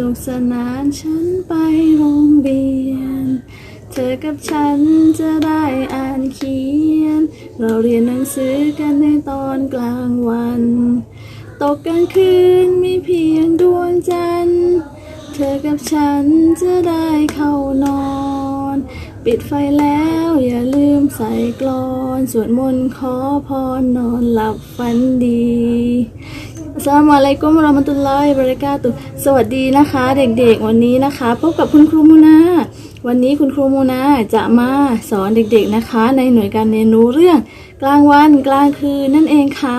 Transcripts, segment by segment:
นุกสนานฉันไปโรงเรียน เธอกับฉันจะได้อ่านเขียน เราเรียนหนังสือกันในตอนกลางวัน ตกกลางคืนมีเพียงดวงจันทร์ เธอกับฉันจะได้เข้านอน ปิดไฟแล้วอย่าลืมใส่กลอน สวดมนต์ขอพรนอนหลับฝันดี สสลามุอะลัยกุมราะมตุลลอฮิบราะกาตุสวัสดีนะคะ เด็กๆ วันนี้นะคะ พบกับคุณครูมูนาวันนี้คุณครูมูนาจะมาสอนเด็กๆนะคะ ในหน่วยการเรียนรู้เรื่อง กลางวันกลางคืนนั่นเองค่ะ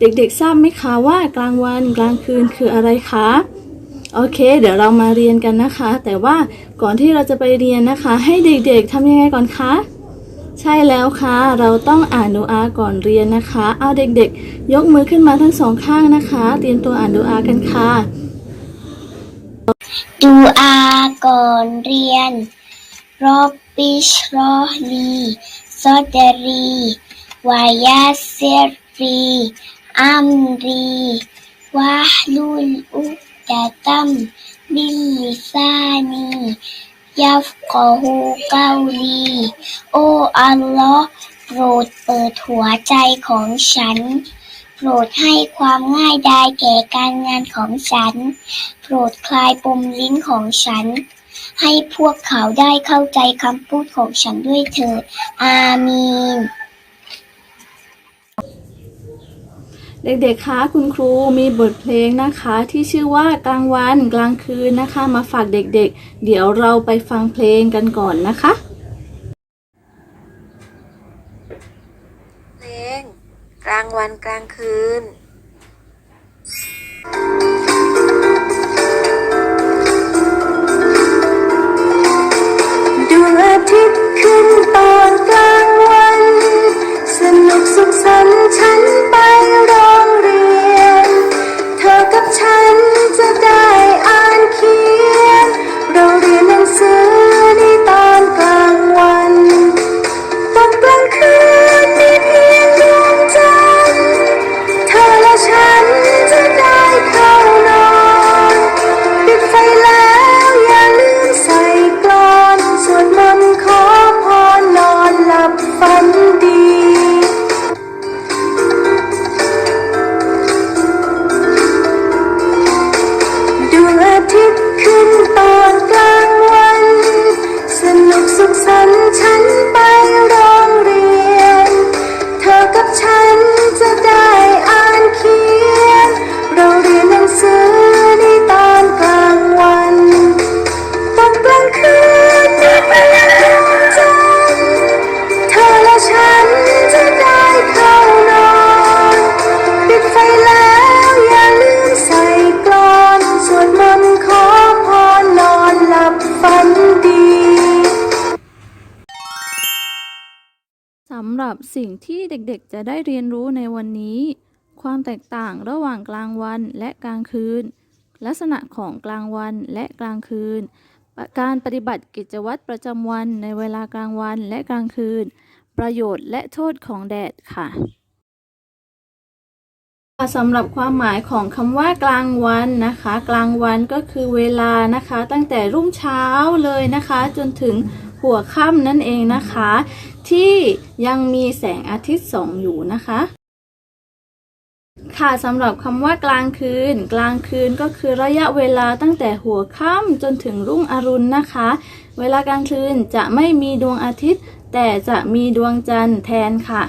เด็กๆทราบไหมคะว่ากลางวันกลางคืนคืออะไรคะโอเค เดี๋ยวเรามาเรียนกันนะคะ แต่ว่าก่อนที่เราจะไปเรียนนะคะ ให้เด็กๆทำยังไงก่อนคะ ใช่แล้วค่ะ เราต้องอ่านดูอาก่อนเรียนนะคะ เอาเด็กๆ ยกมือขึ้นมาทั้งสองข้างนะคะ เตรียมตัวอ่านดูอากันค่ะ ดูอาก่อนเรียนรบบิชรอลีซอดรีวายาเซรีอัมรีวาลุลอุดตัมบิลลิซานี ยัฟกอฮูเกาลี โออัลลอฮ์โปรดเปิดหัวใจของฉัน โปรดให้ความง่ายดายแก่การงานของฉัน โปรดคลายปมลิ้นของฉัน ให้พวกเขาได้เข้าใจคำพูดของฉันด้วยเถิดอามีน เด็กๆ คะคุณครูมีบทเพลงนะคะที่ชื่อว่ากลางวันกลางคืนนะคะ มาฝากเด็กๆเดี๋ยวเราไปฟังเพลงกันก่อนนะคะ เพลง กลางวันกลางคืนดว สิ่งที่เด็กๆจะได้เรียนรู้ในวันนี้ ความแตกต่างระหว่างกลางวันและกลางคืน ลักษณะของกลางวันและกลางคืน การปฏิบัติกิจวัตรประจำวันในเวลากลางวันและกลางคืน ประโยชน์และโทษของแดดค่ะสำหรับความหมายของคำว่ากลางวันนะคะ กลางวันก็คือเวลานะคะ ตั้งแต่รุ่งเช้าเลยนะคะ จนถึงหัวค่ำนั่นเองนะคะ ที่ยังมีแสงอาทิตย์ส่องอยู่นะคะ ค่ะสำหรับคำว่ากลางคืน กลางคืนก็คือระยะเวลาตั้งแต่หัวค่ำจนถึงรุ่งอรุณนะคะ เวลากลางคืนจะไม่มีดวงอาทิตย์ แต่จะมีดวงจันทร์แทนค่ะ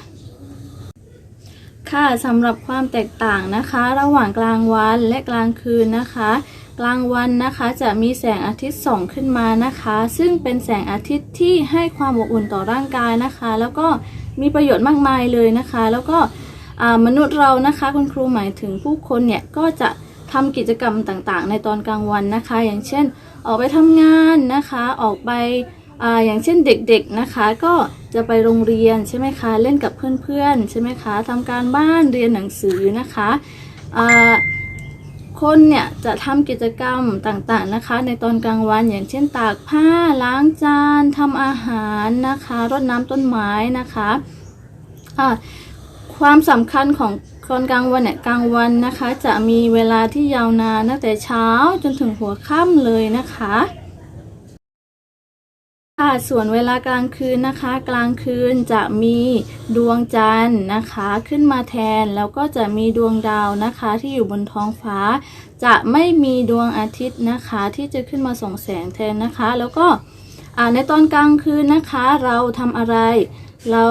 ค่ะสำหรับความแตกต่างนะคะ ระหว่างกลางวันและกลางคืนนะคะ กลางวันนะคะจะมีแสงอาทิตย์ส่องขึ้นมานะคะ ซึ่งเป็นแสงอาทิตย์ที่ให้ความอบอุ่นต่อร่างกายนะคะ แล้วก็มีประโยชน์มากมายเลยนะคะ แล้วก็มนุษย์เรานะคะคุณครูหมายถึงผู้คนเนี่ยก็จะทำกิจกรรมต่างๆ ในตอนกลางวันนะคะ อย่างเช่น ออกไปทำงานนะคะ ออกไปออย่างเช่นเด็กๆนะคะ ก็จะไปโรงเรียนใช่ไหมคะ เล่นกับเพื่อนๆใช่ไหมคะทำการบ้านเรียนหนังสือนะคะ คนเนี่ยจะทำกิจกรรมต่างๆนะคะ ในตอนกลางวันอย่างเช่นตากผ้าล้างจานทำอาหารนะคะรดน้ำต้นไม้นะคะะความสำคัญของตอนกลางวันเนี่ยกลางวันนะคะ จะมีเวลาที่ยาวนานตั้งแต่เช้าจนถึงหัวค่ำเลยนะคะ ส่วนเวลากลางคืนนะคะ กลางคืนจะมีดวงจันทร์นะคะ ขึ้นมาแทนแล้วก็จะมีดวงดาวนะคะ ที่อยู่บนท้องฟ้า จะไม่มีดวงอาทิตย์นะคะ ที่จะขึ้นมาส่องแสงแทนนะคะ แล้วก็ในตอนกลางคืนนะคะ เราทำอะไรเรา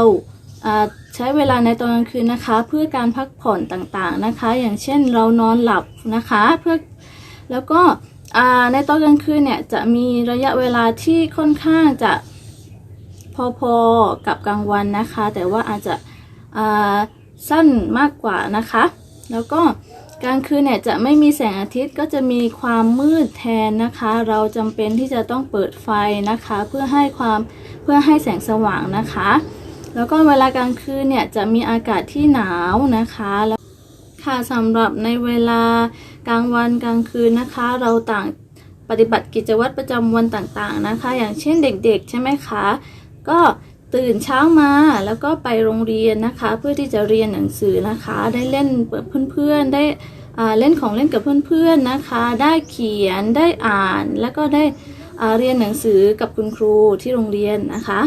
ใช้เวลาในตอนกลางคืนนะคะ เพื่อการพักผ่อนต่างๆนะคะ อย่างเช่นเรานอนหลับนะคะเพื่อแล้วก็ ในตอนกลางคืนเนี่ยจะมีระยะเวลาที่ค่อนข้างจะพอๆกับกลางวันนะคะ แต่ว่าอาจจะสั้นมากกว่านะคะ แล้วก็กลางคืนเนี่ยจะไม่มีแสงอาทิตย์ก็จะมีความมืดแทนนะคะ เราจำเป็นที่จะต้องเปิดไฟนะคะ เพื่อให้ความเพื่อให้แสงสว่างนะคะ แล้วก็เวลากลางคืนเนี่ยจะมีอากาศที่หนาวนะคะ ค่ะสำหรับในเวลากลางวันกลางคืนนะคะ เราต่างปฏิบัติกิจวัตรประจำวันต่างๆนะคะ อย่างเช่นเด็กๆ ใช่ไหมคะ ก็ตื่นเช้ามาแล้วก็ไปโรงเรียนนะคะ เพื่อที่จะเรียนหนังสือนะคะ ได้เล่นกับเพื่อนๆได้เล่นของเล่นกับเพื่อนๆนะคะ ได้เขียนได้อ่านแล้วก็ได้เรียนหนังสือกับคุณครูที่โรงเรียนนะคะ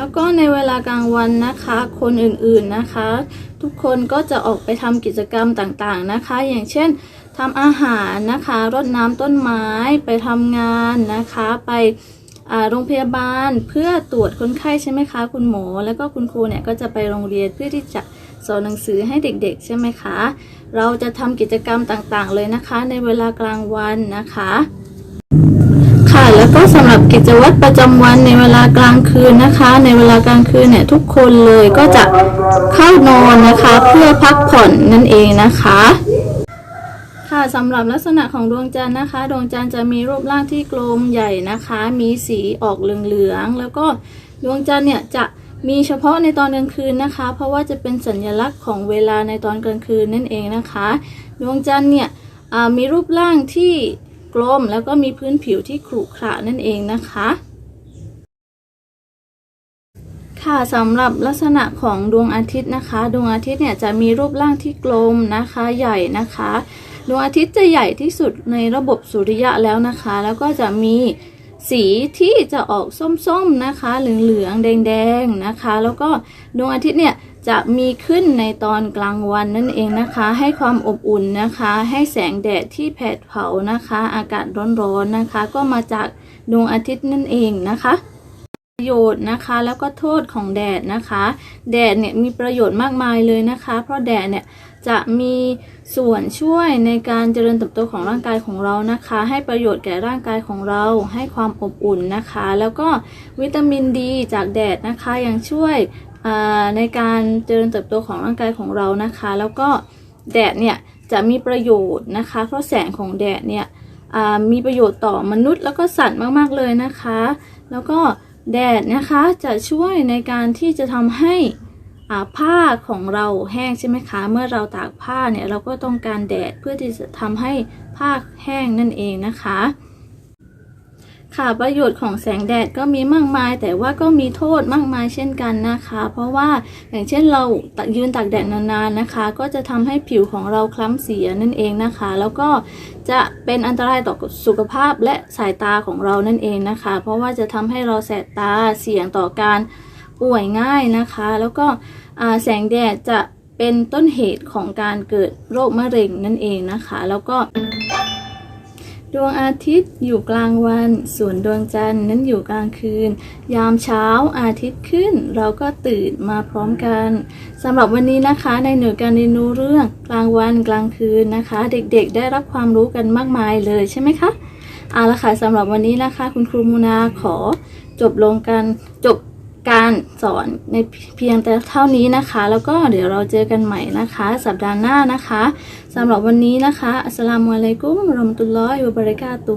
แล้วก็ในเวลากลางวันนะคะ คนอื่นๆนะคะ ทุกคนก็จะออกไปทำกิจกรรมต่างๆนะคะ อย่างเช่นทำอาหารนะคะรดน้ำต้นไม้ไปทำงานนะคะ ไปโรงพยาบาลเพื่อตรวจคนไข้ใช่ไหมคะ คุณหมอ แล้วก็คุณครูเนี่ยก็จะไปโรงเรียนเพื่อที่จะสอนหนังสือให้เด็กๆ ใช่ไหมคะ เราจะทำกิจกรรมต่างๆเลยนะคะ ในเวลากลางวันนะคะ แล้วก็สำหรับกิจวัตรประจำวันในเวลากลางคืนนะคะ ในเวลากลางคืนเนี่ยทุกคนเลยก็จะเข้านอนนะคะ เพื่อพักผ่อนนั่นเองนะคะ ค่ะสำหรับลักษณะของดวงจันทร์นะคะ ดวงจันทร์จะมีรูปร่างที่กลมใหญ่นะคะ มีสีออกเหลืองๆแล้วก็ดวงจันทร์เนี่ยจะมีเฉพาะในตอนกลางคืนนะคะ เพราะว่าจะเป็นสัญลักษณ์ของเวลาในตอนกลางคืนนั่นเองนะคะ ดวงจันทร์เนี่ยมีรูปร่างที่ กลมแล้วก็มีพื้นผิวที่ขรุขระนั่นเองนะคะ ค่ะสำหรับลักษณะของดวงอาทิตย์นะคะ ดวงอาทิตย์เนี่ยจะมีรูปร่างที่กลมนะคะใหญ่นะคะ ดวงอาทิตย์จะใหญ่ที่สุดในระบบสุริยะแล้วนะคะ แล้วก็จะมีสีที่จะออกส้มๆนะคะ เหลืองๆแดง ๆนะคะ แล้วก็ดวงอาทิตย์เนี่ย จะมีขึ้นในตอนกลางวันนั่นเองนะคะ ให้ความอบอุ่นนะคะ ให้แสงแดดที่แผดเผานะคะ อากาศร้อนๆนะคะ ก็มาจากดวงอาทิตย์นั่นเองนะคะประโยชน์นะคะแล้วก็โทษของแดดนะคะ แดดเนี่ยมีประโยชน์มากมายเลยนะคะ เพราะแดดเนี่ยจะมีส่วนช่วยในการเจริญเติบโตของร่างกายของเรานะคะ ให้ประโยชน์แก่ร่างกายของเรา ให้ความอบอุ่นนะคะ แล้วก็วิตามินดีจากแดดนะคะยังช่วย ในการเจริญเติบโตของร่างกายของเรานะคะ แล้วก็แดดเนี่ยจะมีประโยชน์นะคะ เพราะแสงของแดดเนี่ยมีประโยชน์ต่อมนุษย์แล้วก็สัตว์มากๆเลยนะคะ แล้วก็แดดนะคะจะช่วยในการที่จะทำให้ผ้าของเราแห้งใช่ไหมคะ เมื่อเราตากผ้าเนี่ยเราก็ต้องการแดดเพื่อที่จะทำให้ผ้าแห้งนั่นเองนะคะ ค่ะประโยชน์ของแสงแดดก็มีมากมาย แต่ว่าก็มีโทษมากมายเช่นกันนะคะ เพราะว่าอย่างเช่นเราตยืนตากแดดนานๆนะคะ ก็จะทำให้ผิวของเราคล้ำเสียนั่นเองนะคะ แล้วก็จะเป็นอันตรายต่อสุขภาพและสายตาของเรานั่นเองนะคะ เพราะว่าจะทำให้เราแสบตาเสี่ยงต่อการป่วยง่ายนะคะ แล้วก็แสงแดดจะเป็นต้นเหตุของการเกิดโรคมะเร็งนั่นเองนะคะ แล้วก็ ดวงอาทิตย์อยู่กลางวัน ส่วนดวงจันทร์นั้นอยู่กลางคืน ยามเช้าอาทิตย์ขึ้น เราก็ตื่นมาพร้อมกันสำหรับวันนี้นะคะในหน่วยการเรียนรู้เรื่องกลางวันกลางคืนนะคะ เด็กๆ ได้รับความรู้กันมากมายเลยใช่ไหมคะเอาละค่ะสำหรับวันนี้นะคะ คุณครูมูนาขอจบลงกันจบ การสอนในเพียงแต่เท่านี้นะคะ แล้วก็เดี๋ยวเราเจอกันใหม่นะคะ สัปดาห์หน้านะคะสำหรับวันนี้นะคะอัสลามุอะลัยกุมรอมตุลลอฮิวะบริกาตุ